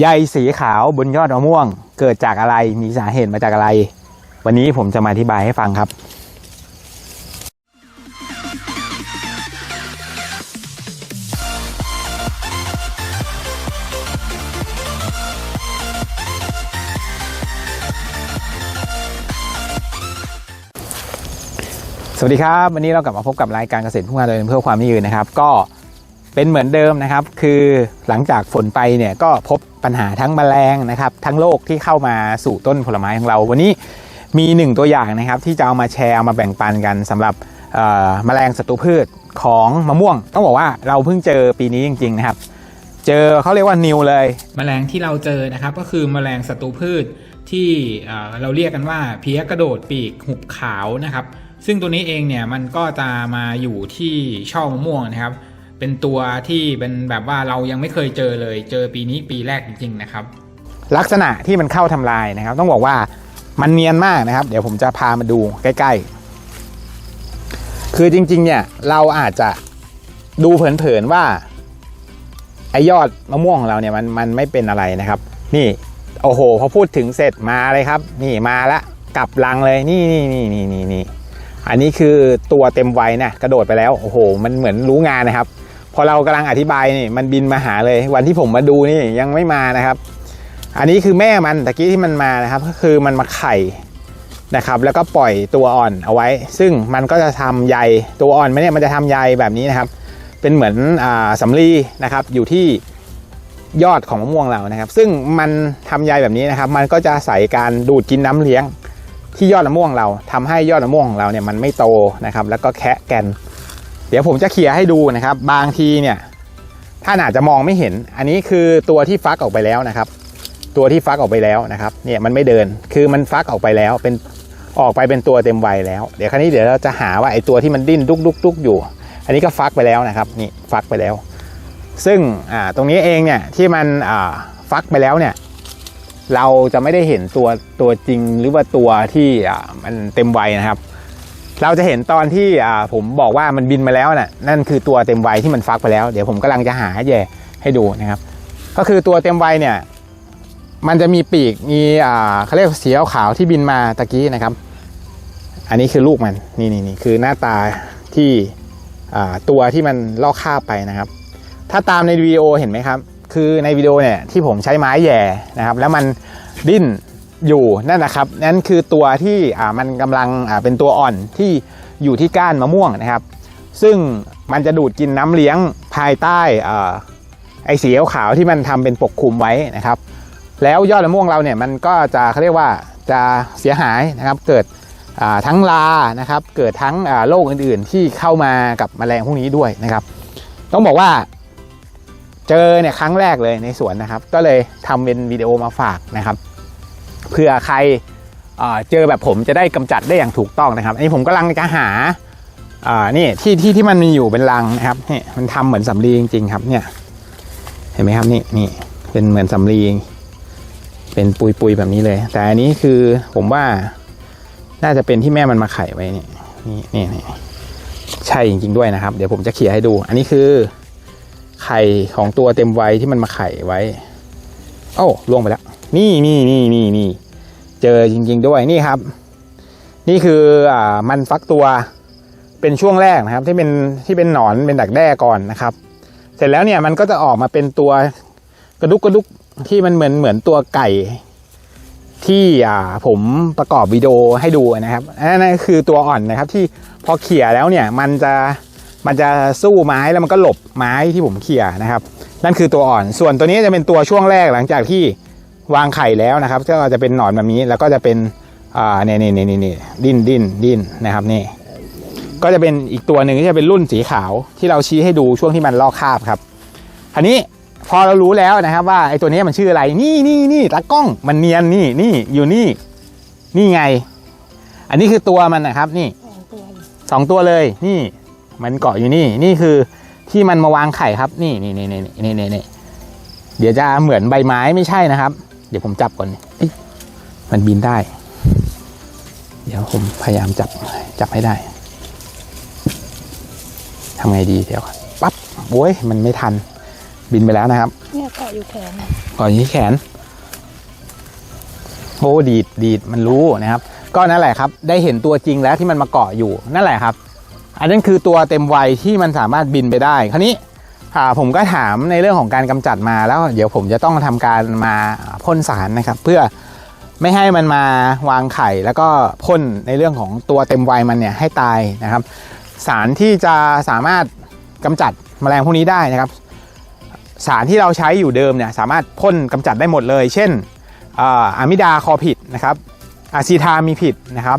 ใยสีขาวบนยอดมะม่วง เกิดจากอะไรมีสาเหตุมาจากอะไร วันนี้ผมจะมาอธิบายให้ฟังครับ สวัสดีครับ วันนี้เรากลับมาพบกับรายการเกษตรพุ่งงานโดยเพื่อความยั่งยืนนะครับ ก็ เป็นเหมือนเดิมนะครับ คือหลังจากฝนไปเนี่ยก็พบปัญหาทั้งแมลงนะครับ ทั้งโรคที่เข้ามาสู่ต้นผลไม้ของเรา วันนี้มีหนึ่งตัวอย่างนะครับ ที่จะเอามาแชร์เอามาแบ่งปันกันสำหรับแมลงศัตรูพืชของมะม่วง ต้องบอกว่าเราเพิ่งเจอปีนี้จริง ๆ นะครับ เจอเขาเรียกว่านิวเลย แมลงที่เราเจอนะครับก็คือแมลงศัตรูพืชที่เอ่อเราเรียกกันว่าเพี้ยกระโดดปีกหุบขาวนะครับ ซึ่งตัวนี้เองเนี่ยมันก็จะมาอยู่ที่ช่อมะม่วงนะครับ เป็นตัวที่เป็นแบบว่าเรายังไม่เคยเจอเลย เจอปีนี้ปีแรกจริงๆนะครับ ลักษณะที่มันเข้าทำลายนะครับ ต้องบอกว่ามันเนียนมากนะครับ เดี๋ยวผมจะพามาดูใกล้ๆ คือจริงๆเนี่ยเราอาจจะดูเผินๆว่าไอยอดมะม่วงของเราเนี่ยมันมันไม่เป็นอะไรนะครับ นี่โอ้โหพอพูดถึงเสร็จมาเลยครับ นี่มาละกลับลังเลยนี่นี่นี่นี่นี่นี่อันนี้คือตัวเต็มวัยนะกระโดดไปแล้วโอ้โห มันเหมือนรู้งานนะครับ พอเรากำลังอธิบายนี่มันบินมาหาเลย วันที่ผมมาดูนี่ยังไม่มานะครับ อันนี้คือแม่มันตะกี้ที่มันมานะครับ ก็คือมันมาไข่นะครับ แล้วก็ปล่อยตัวอ่อนเอาไว้ ซึ่งมันก็จะทำใยตัวอ่อนมันเนี่ยมันจะทำใยแบบนี้นะครับ เป็นเหมือนอ่าสำลีนะครับ อยู่ที่ยอดของมะม่วงเรานะครับ ซึ่งมันทำใยแบบนี้นะครับ มันก็จะอาศัยการดูดกินน้ำเลี้ยงที่ยอดมะม่วงเราทำให้ยอดมะม่วงของเราเนี่ยมันไม่โตนะครับ แล้วก็แคะแกน เดี๋ยวผมจะเคลียร์ให้ดูนะครับ บางทีเนี่ยท่านอาจจะมองไม่เห็น อันนี้คือตัวที่ฟักออกไปแล้วนะครับ ตัวที่ฟักออกไปแล้วนะครับเนี่ยมันไม่เดินคือมันฟักออกไปแล้วเป็นออกไปเป็นตัวเต็มวัยแล้ว เดี๋ยวคราวนี้เดี๋ยวเราจะหาว่าไอ้ตัวที่มันดิ้นดุกดุกดุกอยู่ อันนี้ก็ฟักไปแล้วนะครับนี่ฟักไปแล้ว ซึ่งตรงนี้เองเนี่ยที่มันฟักไปแล้วเนี่ยเราจะไม่ได้เห็นตัวตัวจริงหรือว่าตัวที่มันเต็มวัยนะครับ เราจะเห็นตอนที่ผมบอกว่ามันบินมาแล้วน่ะนั่นคือตัวเต็มวัยที่มันฟักไปแล้ว เดี๋ยวผมกำลังจะหาแย่ให้ดูนะครับ ก็คือตัวเต็มวัยเนี่ยมันจะมีปีกมีอ่าเขาเรียกสีขาวที่บินมาตะกี้นะครับ อันนี้คือลูกมันนี่นี่นี่คือหน้าตาที่อ่าตัวที่มันลอกคาบไปนะครับ ถ้าตามในวิดีโอเห็นไหมครับ คือในวิดีโอเนี่ยที่ผมใช้ไม้แย่นะครับ แล้วมันดิ้น อยู่นั่นนะครับนั่นคือตัวที่มันกำลังเป็นตัวอ่อนที่อยู่ที่ก้านมะม่วงนะครับ ซึ่งมันจะดูดกินน้ำเลี้ยงภายใต้ไอ้สีขาวที่มันทำเป็นปกคลุมไว้นะครับ แล้วยอดมะม่วงเราเนี่ยมันก็จะเขาเรียกว่าจะเสียหายนะครับเกิดทั้งลานะครับ เกิดทั้งโรคอื่นๆ ที่เข้ามากับแมลงพวกนี้ด้วยนะครับ ต้องบอกว่าเจอเนี่ยครั้งแรกเลยในสวนนะครับ ก็เลยทำเป็นวิดีโอมาฝากนะครับ เผื่อใครเจอแบบผมจะได้กำจัดได้อย่างถูกต้องนะครับอันนี้ผมกำลังจะหาอ่านี่ที่ที่ที่มันมีอยู่เป็นรังนะครับนี่มันทำเหมือนสำลีจริงๆครับเนี่ยเห็นไหมครับนี่นี่เป็นเหมือนสำลีเป็นปุยปุยๆแบบนี้เลย แต่อันนี้คือผมว่าน่าจะเป็นที่แม่มันมาไข่ไว้นี่นี่นี่นี่ใช่จริงๆด้วยนะครับ เดี๋ยวผมจะเขี่ยให้ดู อันนี้คือไข่ของตัวเต็มวัยที่มันมาไข่ไว้ โอ้ล่วงไปแล้ว นี่นี่นี่นี่นี่เจอจริง ๆ ด้วยนี่ครับ นี่คืออ่ามันฟักตัวเป็นช่วงแรกนะครับที่เป็นที่เป็นหนอนเป็นดักแด้ก่อนนะครับ เสร็จแล้วเนี่ยมันก็จะออกมาเป็นตัวกระดุกกระดุกที่มันเหมือนเหมือนตัวไก่ที่อ่าผมประกอบวิดีโอให้ดูนะครับอันนั่นคือตัวอ่อนนะครับ ที่พอเขี่ยแล้วเนี่ยมันจะมันจะสู้ไม้แล้วมันก็หลบไม้ที่ผมเขี่ยนะครับ นั่นคือตัวอ่อน ส่วนตัวนี้จะเป็นตัวช่วงแรกหลังจากที่วางไข่แล้วนะครับ ก็จะเป็นหนอนแบบนี้แล้วก็จะเป็นอ่าเนี่ยเนี่ยเนี่ยเนี่ยดิ้นดิ้นดิ้นนะครับนี่ ก็จะเป็นอีกตัวหนึ่งที่จะเป็นรุ่นสีขาวที่เราชี้ให้ดูช่วงที่มันลอกคราบครับอันนี้พอเรารู้แล้วนะครับ ว่าไอ้ตัวนี้มันชื่ออะไร นี่นี่นี่ตากล้องมันเนียนนี่นี่อยู่นี่ นี่ไง อันนี้คือตัวมันนะครับ นี่สองตัวเลยนี่ มันเกาะอยู่นี่นี่คือ ที่มันมาวางไข่ครับ นี่นี่นี่นี่นี่นี่นี่เดี๋ยวจะเหมือนใบไม้ไม่ใช่นะครับ เดี๋ยวผมจับก่อนเอ้ยมันบินได้ เดี๋ยวผมพยายามจับจับให้ได้ทำไงดีเดี๋ยวก่อนปั๊บโอ้ยมันไม่ทันบินไปแล้วนะครับ เนี่ยเกาะอยู่แขนก่อนที่แขนโอ้ดีดดีดมันรู้นะครับ ก็นั่นแหละครับ ได้เห็นตัวจริงแล้วที่มันมาเกาะอยู่นั่นแหละครับ อันนั้นคือตัวเต็มวัยที่มันสามารถบินไปได้ คราวนี้ผมก็ถามในเรื่องของการกำจัดมาแล้ว เดี๋ยวผมจะต้องทำการมาพ่นสารนะครับ เพื่อไม่ให้มันมาวางไข่แล้วก็พ่นในเรื่องของตัวเต็มวัยมันเนี่ยให้ตายนะครับ สารที่จะสามารถกำจัดแมลงพวกนี้ได้นะครับ สารที่เราใช้อยู่เดิมเนี่ยสามารถพ่นกำจัดได้หมดเลย เช่นอะมิดาคอผิดนะครับอะซีทามีผิดนะครับ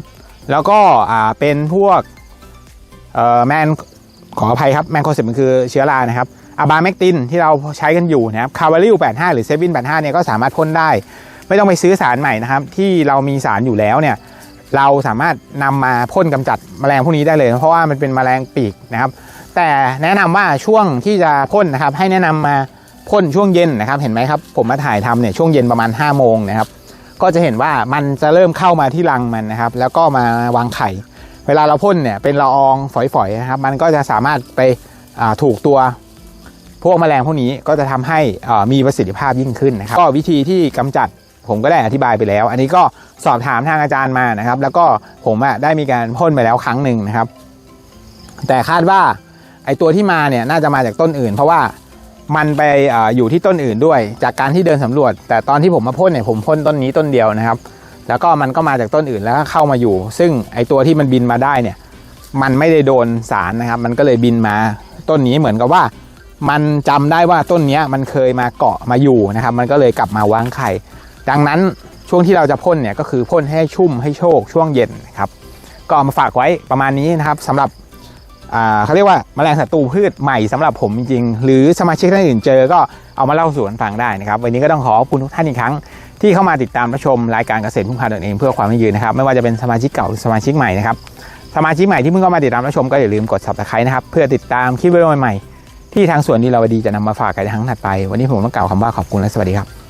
แล้วก็เป็นพวก แมนขออภัยครับแมนโคเซปมันคือเชื้อรานะครับอะบาเมกตินที่เราใช้กันอยู่นะครับคาวาริล85 หรือเซฟิน85เนี่ยก็สามารถพ่นได้ ไม่ต้องไปซื้อสารใหม่นะครับ ที่เรามีสารอยู่แล้วเนี่ยเราสามารถนำมาพ่นกำจัดแมลงพวกนี้ได้เลย เพราะว่ามันเป็นแมลงปีกนะครับ แต่แนะนำว่าช่วงที่จะพ่นนะครับ ให้แนะนำมาพ่นช่วงเย็นนะครับ เห็นไหมครับ ผมมาถ่ายทำเนี่ยช่วงเย็นประมาณ5้าโมงนะครับ ก็จะเห็นว่ามันจะเริ่มเข้ามาที่รังมันนะครับ แล้วก็มาวางไข่ เวลาเราพ่นเนี่ยเป็นละอองฝอยๆนะครับ มันก็จะสามารถไปถูกตัวพวกแมลงพวกนี้ก็จะทำให้มีประสิทธิภาพยิ่งขึ้นนะครับ ก็วิธีที่กำจัดผมก็ได้อธิบายไปแล้ว อันนี้ก็สอบถามทางอาจารย์มานะครับ แล้วก็ผมได้มีการพ่นไปแล้วครั้งหนึ่งนะครับ แต่คาดว่าไอตัวที่มาเนี่ยน่าจะมาจากต้นอื่น เพราะว่ามันไปออยู่ที่ต้นอื่นด้วย จากการที่เดินสำรวจ แต่ตอนที่ผมมาพ่นเนี่ยผมพ่นต้นนี้ต้นเดียวนะครับ แล้วก็มันก็มาจากต้นอื่นแล้วก็เข้ามาอยู่ ซึ่งไอตัวที่มันบินมาได้เนี่ย มันไม่ได้โดนสารนะครับ มันก็เลยบินมา ต้นนี้เหมือนกับว่า มันจำได้ว่าต้นนี้มันเคยมาเกาะมาอยู่นะครับ มันก็เลยกลับมาวางไข่ ดังนั้นช่วงที่เราจะพ่นเนี่ยก็คือพ่นให้ชุ่มให้โชคช่วงเย็นนะครับ ก็เอามาฝากไว้ประมาณนี้นะครับสำหรับอ่าเขาเรียกว่าแมลงศัตรูพืชใหม่สำหรับผมจริงๆ หรือสมาชิกท่านอื่นเจอก็เอามาเล่าสู่กันฟังได้นะครับ วันนี้ก็ต้องขอขอบคุณทุกท่านอีกครั้ง ที่เข้ามาติดตามรับชมรายการเกษตรพึ่งพาตนเองเพื่อความยั่งยืนนะครับไม่ว่าจะเป็นสมาชิกเก่าหรือสมาชิกใหม่นะครับสมาชิกใหม่ที่เพิ่งเข้ามาติดตามรับชมก็อย่าลืมกด subscribe นะครับเพื่อติดตามคลิปวิดีโอใหม่ๆที่ทางส่วนดีเราดีจะนำมาฝากกันในครั้งถัดไป วันนี้ผมต้องกล่าวคำว่าขอบคุณและสวัสดีครับ